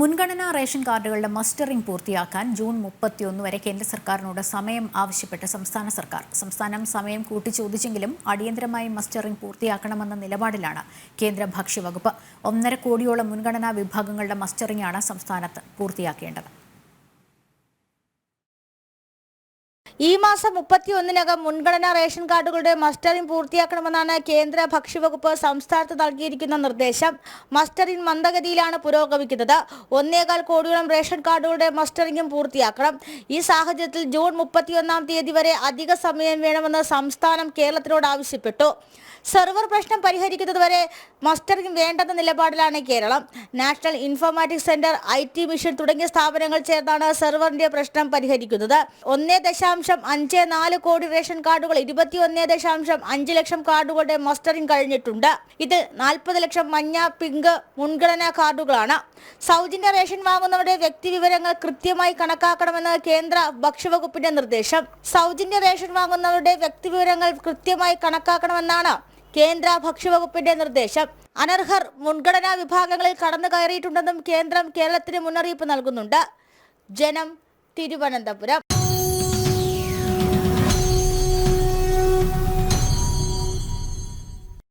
മുൻഗണനാ റേഷൻ കാർഡുകളുടെ മസ്റ്ററിംഗ് പൂർത്തിയാക്കാൻ ജൂൺ മുപ്പത്തിയൊന്ന് വരെ കേന്ദ്ര സർക്കാരിനോട് സമയം ആവശ്യപ്പെട്ട സംസ്ഥാന സർക്കാർ. സംസ്ഥാനം സമയം കൂട്ടിച്ചോദിച്ചെങ്കിലും അടിയന്തരമായി മസ്റ്ററിംഗ് പൂർത്തിയാക്കണമെന്ന നിലപാടിലാണ് കേന്ദ്ര ഭക്ഷ്യവകുപ്പ്. ഒന്നര കോടിയോളം മുൻഗണനാ വിഭാഗങ്ങളുടെ മസ്റ്ററിംഗാണ് സംസ്ഥാനത്ത് പൂർത്തിയാക്കേണ്ടത്. ഈ മാസം മുപ്പത്തിയൊന്നിനകം മുൻഗണനാ റേഷൻ കാർഡുകളുടെ മസ്റ്ററിംഗ് പൂർത്തിയാക്കണമെന്നാണ് കേന്ദ്ര ഭക്ഷ്യവകുപ്പ് സംസ്ഥാനത്ത് നൽകിയിരിക്കുന്ന നിർദ്ദേശം. മസ്റ്ററിംഗ് മന്ദഗതിയിലാണ് പുരോഗമിക്കുന്നത്. ഒന്നേകാൽ കോടിയോളം റേഷൻ കാർഡുകളുടെ മസ്റ്ററിംഗും പൂർത്തിയാക്കണം. ഈ സാഹചര്യത്തിൽ ജൂൺ മുപ്പത്തിയൊന്നാം തീയതി വരെ അധിക സമയം വേണമെന്ന് സംസ്ഥാനം കേരളത്തിനോട് ആവശ്യപ്പെട്ടു. സെർവർ പ്രശ്നം പരിഹരിക്കുന്നതുവരെ മസ്റ്ററിംഗ് വേണ്ടെന്ന നിലപാടിലാണ് Keralam. National informatics centre I mission തുടങ്ങിയ സ്ഥാപനങ്ങൾ ചേർന്നാണ് സെർവറിന്റെ പ്രശ്നം പരിഹരിക്കുന്നത്. ഒന്നേ ദശാംശം അഞ്ച് നാല് കോടി റേഷൻ കാർഡുകൾ ഇരുപത്തിയൊന്നേ ദശാംശം അഞ്ച് ലക്ഷം കാർഡുകളുടെ മസ്റ്ററിംഗ് കഴിഞ്ഞിട്ടുണ്ട്. ഇത് നാൽപ്പത് ലക്ഷം മഞ്ഞ പിങ്ക് മുൻഗണനാ കാർഡുകളാണ്. സൗജന്യ റേഷൻ വാങ്ങുന്നവരുടെ വ്യക്തി വിവരങ്ങൾ കൃത്യമായി കണക്കാക്കണമെന്ന് കേന്ദ്ര ഭക്ഷ്യവകുപ്പിന്റെ നിർദ്ദേശം. സൗജന്യ റേഷൻ വാങ്ങുന്നവരുടെ വ്യക്തി വിവരങ്ങൾ കൃത്യമായി കണക്കാക്കണമെന്നാണ് കേന്ദ്ര ഭക്ഷ്യവകുപ്പിന്റെ നിർദ്ദേശം. അനർഹർ മുൻഗണനാ വിഭാഗങ്ങളിൽ കടന്നു കയറിയിട്ടുണ്ടെന്നും കേന്ദ്രം കേരളത്തിന് മുന്നറിയിപ്പ് നൽകുന്നുണ്ട്. ജനം തിരുവനന്തപുരം.